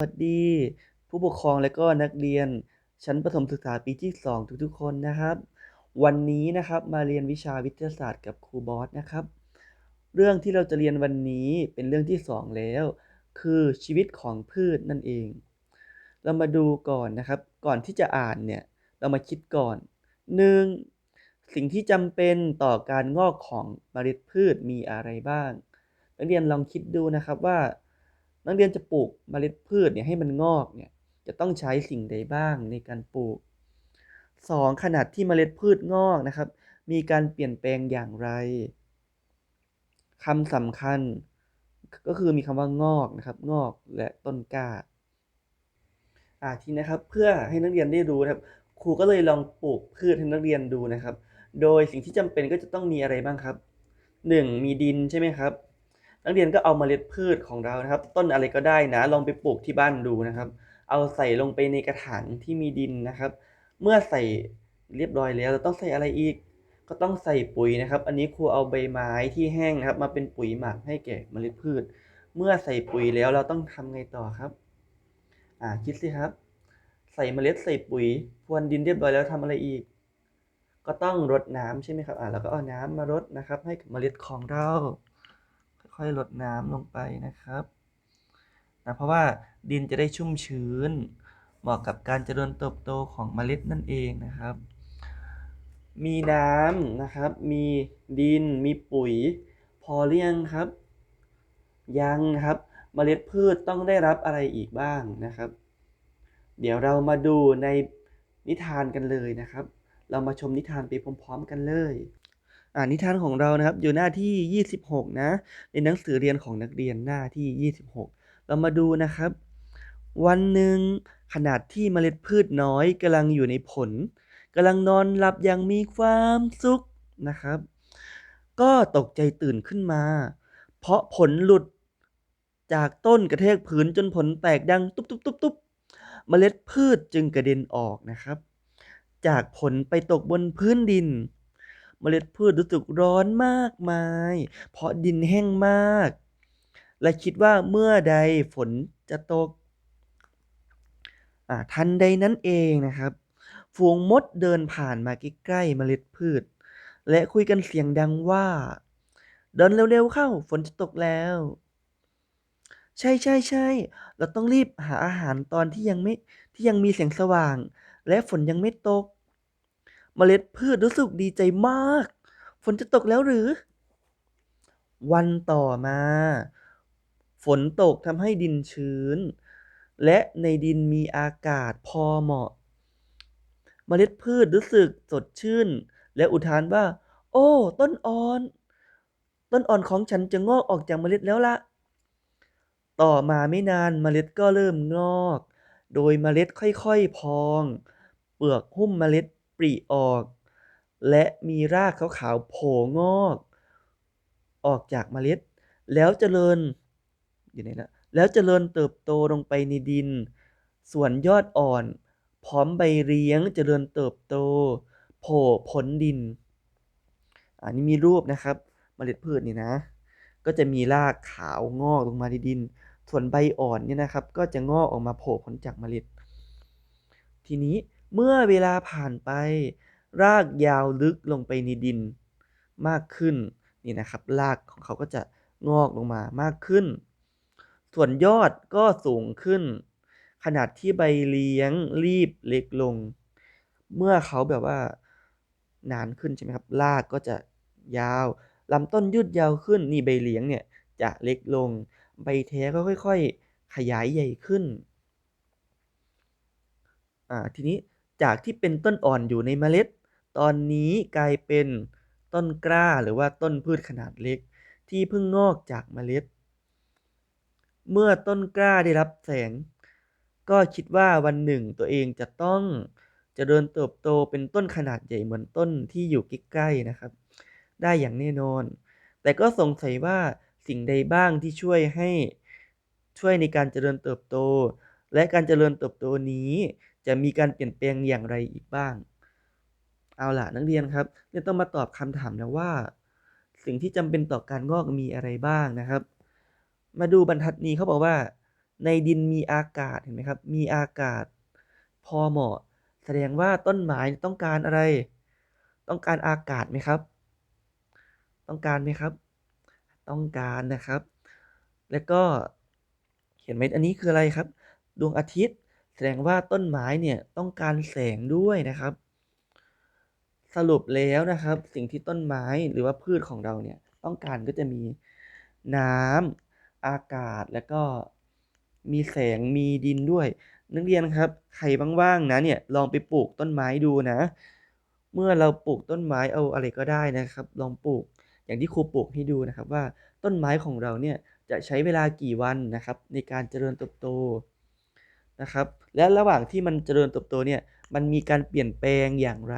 สวัสดี ผู้ปกครองและก็นักเรียน ชั้นประถมศึกษาปีที่ 2 ทุกๆ คนนะครับ วันนี้นะครับมาเรียนวิชาวิทยาศาสตร์กับครูบอสนะครับ เรื่องที่เราจะเรียนวันนี้เป็นเรื่องที่ 2 แล้ว คือชีวิตของพืชนั่นเอง เรามาดูก่อนนะครับ ก่อนที่จะอ่านเนี่ย เรามาคิดก่อน 1. สิ่งที่จำเป็นต่อการงอกของเมล็ดพืชมีอะไรบ้าง นักเรียนลองคิดดูนะครับว่า นักเรียนจะปลูกเมล็ดพืชเนี่ยให้มันงอกเนี่ยจะต้องใช้สิ่งใดบ้างในการปลูก 2. ขนาดที่เมล็ดพืชงอกนะครับ มีการเปลี่ยนแปลงอย่างไรคำสำคัญก็คือมีคำว่างอกนะครับ งอกและต้นกล้าอ่าทีนะครับเพื่อให้นักเรียนได้รู้นะครับ ครูก็เลยลองปลูกพืชให้นักเรียนดูนะครับ โดยสิ่งที่จำเป็นก็จะต้องมีอะไรบ้างครับ 1. มีดินใช่ไหมครับ นักเรียนก็เอาเมล็ดพืชของเรานะครับ ต้นอะไรก็ได้นะ ลองไปปลูกที่บ้านดูนะครับ เอาใส่ลงไปในกระถางที่มีดินนะครับ เมื่อใส่เรียบร้อยแล้วเราต้องใส่อะไรอีก ก็ต้องใส่ปุ๋ยนะครับ อันนี้ครูเอาใบไม้ที่แห้งนะครับ มาเป็นปุ๋ยหมักให้แก่เมล็ดพืช เมื่อใส่ปุ๋ยแล้วเราต้องทำไงต่อครับ อ่าคิดสิครับ ใส่เมล็ดใส่ปุ๋ยพรวนดินเรียบร้อยแล้วทำอะไรอีก ก็ต้องรดน้ำใช่ไหมครับ อ่าแล้วก็เอาน้ำมารดนะครับ ให้กับเมล็ดของเรา ค่อยๆลดน้ำลงไปนะครับนะเพราะว่าดินจะได้ชุ่มชื้น เหมาะกับการเจริญเติบโตของเมล็ดนั่นเองนะครับ มีน้ำนะครับ มีดิน มีปุ๋ย พอหรือยังครับ ยังครับเมล็ดพืชต้องได้รับอะไรอีกบ้างนะครับ เดี๋ยวเรามาดูในนิทานกันเลยนะครับ เรามาชมนิทานไปพร้อม ๆ กันเลย นิทานของเรานะครับอยู่หน้าที่ 26 นะ ในหนังสือเรียนของนักเรียนหน้าที่ 26 เรามาดูนะครับ วันหนึ่งขนาดที่เมล็ดพืชน้อยกำลังอยู่ในผลกำลังนอนหลับอย่างมีความสุขนะครับ ก็ตกใจตื่นขึ้นมา เพราะผลหลุดจากต้นกระแทกพื้นจนผลแตกดังตุ๊บตุ๊บตุ๊บตุ๊บเมล็ดพืชจึงกระเด็นออกนะครับ จากผลไปตกบนพื้นดิน เมล็ดพืชรู้สึกร้อนมากมาย เพราะดินแห้งมาก และคิดว่าเมื่อใดฝนจะตกทันใดนั้นเองนะครับ ฝูงมดเดินผ่านมาใกล้ๆเมล็ดพืช และคุยกันเสียงดังว่า เดินเร็วๆเข้าฝนจะตกแล้ว ใช่ใช่ใช่เราต้องรีบหาอาหารตอนที่ยังไม่ที่ยังมีแสงสว่าง และฝนยังไม่ตก เมล็ดพืชรู้สึกดีใจมาก ฝนจะตกแล้วหรือ วันต่อมา ฝนตกทำให้ดินชื้น และในดินมีอากาศพอเหมาะ เมล็ดพืชรู้สึกสดชื่น และอุทานว่า โอ้ ต้นอ่อน ต้นอ่อนของฉันจะงอกออกจากเมล็ดแล้วละต่อมาไม่นานเมล็ดก็เริ่มงอก โดยเมล็ดค่อยๆพอง เปลือกหุ้มเมล็ด ปริออก และมีรากขาวๆโผล่งอก ออกจากเมล็ด แล้วเจริญอยู่ไหนละแล้วเจริญเติบโตลงไปในดิน ส่วนยอดอ่อน พร้อมใบเลี้ยงเจริญเติบโต โผล่พ้นดิน อันนี้มีรูปนะครับเมล็ดพืชนี่นะ ก็จะมีรากขาวงอกลงมาในดิน ส่วนใบอ่อนเนี่ยนะครับ ก็จะงอกออกมาโผล่พ้นจากเมล็ด ทีนี้ เมื่อเวลาผ่านไป รากยาวลึกลงไปในดินมากขึ้นนี่นะครับ รากของเขาก็จะงอกลงมามากขึ้น ส่วนยอดก็สูงขึ้น ขนาดที่ใบเลี้ยงรีบเล็กลง เมื่อเขาแบบว่านานขึ้นใช่ไหมครับ รากก็จะยาวลำต้นยืดยาวขึ้น นี่ใบเลี้ยงเนี่ยจะเล็กลง ใบแท้ก็ค่อย ๆ ขยายใหญ่ขึ้น อ่า ทีนี้ จากที่เป็นต้นอ่อนอยู่ในเมล็ด ตอนนี้กลายเป็นต้นกล้าหรือว่าต้นพืชขนาดเล็ก ที่เพิ่งงอกจากเมล็ด เมื่อต้นกล้าได้รับแสง ก็คิดว่าวันหนึ่งตัวเองจะต้องจะเจริญเติบโตเป็นต้นขนาดใหญ่เหมือนต้นที่อยู่ใกล้ๆนะครับ ได้อย่างแน่นอน แต่ก็สงสัยว่าสิ่งใดบ้างที่ช่วยให้ช่วยในการเจริญเติบโต และการเจริญเติบโตนี้จะมีการเปลี่ยนแปลงอย่างไรอีกบ้าง เอาล่ะนักเรียนครับเนี่ยต้องมาตอบคำถามนะว่า สิ่งที่จำเป็นต่อการงอกมีอะไรบ้างนะครับ มาดูบรรทัดนี้เขาบอกว่า ในดินมีอากาศเห็นไหมครับ มีอากาศ พอเหมาะ แสดงว่าต้นไม้ต้องการอะไร ต้องการอากาศไหมครับ ต้องการไหมครับ ต้องการนะครับ แล้วก็เห็นไหมอันนี้คืออะไรครับ ดวงอาทิตย์ แสดงว่าต้นไม้เนี่ยต้องการแสงด้วยนะครับ สรุปแล้วนะครับ สิ่งที่ต้นไม้หรือว่าพืชของเราเนี่ยต้องการก็จะมีน้ำอากาศแล้วก็มีแสงมีดินด้วย นักเรียนครับใครว่างๆนะเนี่ยลองไปปลูกต้นไม้ดูนะ เมื่อเราปลูกต้นไม้เอาอะไรก็ได้นะครับ ลองปลูกอย่างที่ครูปลูกให้ดูนะครับว่าต้นไม้ของเราเนี่ยจะใช้เวลากี่วันนะครับ ในการเจริญเติบโต นะครับ และระหว่างที่มันเจริญเติบโตเนี่ย มันมีการเปลี่ยนแปลงอย่างไร